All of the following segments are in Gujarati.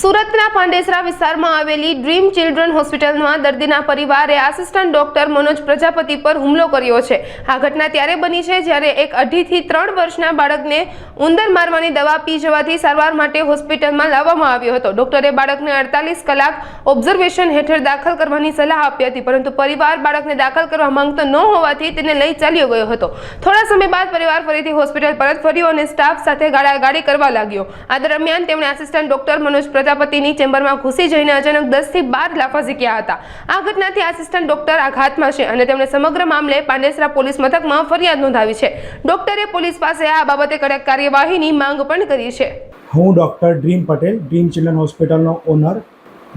સુરતના પાંડેસરા વિસ્તારમાં આવેલી ડ્રીમ ચિલ્ડ્રન હોસ્પિટલમાં દર્દીના પરિવારે આસિસ્ટન્ટ ડોક્ટર મનોજ પ્રજાપતિ પર હુમલો કર્યો છે. આ ઘટના ત્યારે બની છે જ્યારે એક અઢીથી ત્રણ વર્ષના બાળકને ઉંદર મારવાની દવા પી જવાથી સારવાર માટે હોસ્પિટલમાં લાવવામાં આવ્યો હતો. ડોક્ટરે બાળકને અડતાલીસ કલાક ઓબ્ઝર્વેશન હેઠળ દાખલ કરવાની સલાહ આપી હતી, પરંતુ પરિવાર બાળકને દાખલ કરવા માંગતો ન હોવાથી તેને લઈ ચાલ્યો ગયો હતો. થોડા સમય બાદ પરિવાર ફરીથી હોસ્પિટલ પરત ફર્યો અને સ્ટાફ સાથે ગાળાગાળી કરવા લાગ્યો. આ દરમિયાન તેમણે આસિસ્ટન્ટ ડોક્ટર મનોજ પ્રજાપતિની ચેમ્બરમાં ઘૂસી જઈને અચાનક દસથી બાર લાફા ઝીક્યા હતા. આ ઘટનાથી આસિસ્ટન્ટ ડોક્ટર આઘાતમાં છે અને તેમણે સમગ્ર મામલે પાંડેસરા પોલીસ મથકમાં ફરિયાદ નોંધાવી છે. ડોક્ટરે પોલીસ પાસે આ બાબતે કડક કાર્યવાહીની માંગ પણ કરી છે. હું doctor Dream Patel, Dream children હોસ્પિટલનો ઓનર.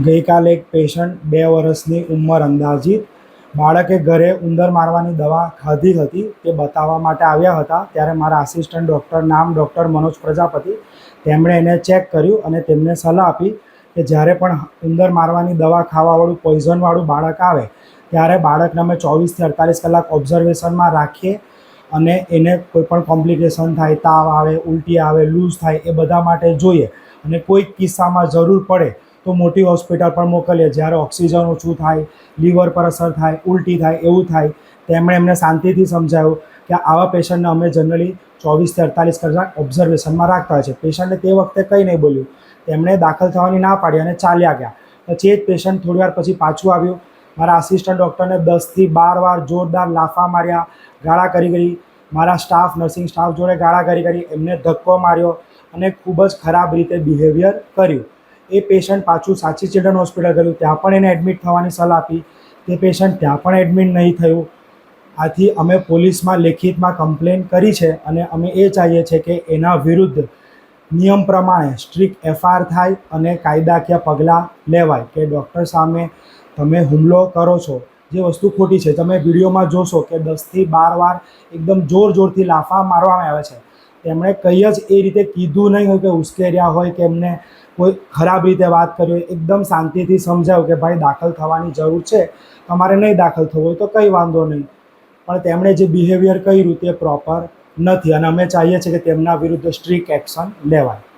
ગઈકાલે એક પેશન્ટ બે વર્ષની ઉંમર અંદાજિત બાળકે ઘરે ઉંદર મારવાની દવા ખાધી હતી તે બતાવવા માટે આવ્યા હતા. ત્યારે મારા આસિસ્ટન્ટ ડૉક્ટર નામ ડૉક્ટર મનોજ પ્રજાપતિ, તેમણે એને ચેક કર્યું અને તેમને સલાહ આપી કે જ્યારે પણ ઉંદર મારવાની દવા ખાવાવાળું પોઈઝનવાળું બાળક આવે, ત્યારે બાળકને અમે ચોવીસથી અડતાલીસ કલાક ઓબ્ઝર્વેશનમાં રાખીએ અને એને કોઈ પણ કોમ્પ્લિકેશન થાય, તાવ આવે, ઉલટી આવે લૂઝ થાય એ બધા માટે જોઈએ અને કોઈક કિસ્સામાં જરૂર પડે તો મોટી હોસ્પિટલ પણ મોકલીએ. જ્યારે ઓક્સિજન ઓછું થાય, લીવર પર અસર થાય, ઉલટી થાય, એવું થાય તેમણે એમને શાંતિથી સમજાવ્યું કે આવા પેશન્ટને અમે જનરલી ચોવીસથી અડતાલીસ કલાક ઓબ્ઝર્વેશનમાં રાખતા હોય છે. પેશન્ટને તે વખતે કંઈ નહીં બોલ્યું. તેમણે દાખલ થવાની ના પાડી અને ચાલ્યા ગયા. પછી એ જ પેશન્ટ થોડી વાર પછી પાછું આવ્યું. મારા આસિસ્ટન્ટ ડૉક્ટરને દસથી બાર વાર જોરદાર લાફા માર્યા, ગાળા કરી કરી. મારા સ્ટાફ નર્સિંગ સ્ટાફ જોડે ગાળા કરી કરી. એમને ધક્કો માર્યો અને ખૂબ જ ખરાબ રીતે બિહેવિયર કર્યું. એ પેશન્ટ પાછું સાચી ચિલ્ડ્રન હોસ્પિટલ ગયું. ત્યાં પણ એને એડમિટ થવાની સલાહ આપી. તે પેશન્ટ ત્યાં પણ એડમિટ નહીં થયું. આથી અમે પોલીસમાં લેખિતમાં કમ્પ્લેન કરી છે અને અમે એ ચાહીએ છીએ કે એના વિરુદ્ધ નિયમ પ્રમાણે સ્ટ્રિક્ટ એફઆઈઆર થાય અને કાયદાકીય પગલાં લેવાય કે ડૉક્ટર સામે તમે હુમલો કરો છો. જે વસ્તુ ખોટી છે. તમે વિડીયોમાં જોશો કે દસથી બાર વાર એકદમ જોર જોરથી લાફા મારવામાં આવે છે. તેમણે કંઈ જ એ રીતે કીધું નહીં હોય કે ઉશ્કેર્યા હોય કે એમને કોઈ ખરાબ રીતે વાત કરી હોય. એકદમ શાંતિથી સમજાવ્યું કે ભાઈ દાખલ થવાની જરૂર છે. તમારે નહીં દાખલ થવું હોય તો કંઈ વાંધો નહીં. પણ તેમણે જે બિહેવિયર કર્યું તે પ્રોપર નથી. અને અમે ચાહીએ છીએ કે તેમના વિરુદ્ધ સ્ટ્રિક્ટ એક્શન લેવાય.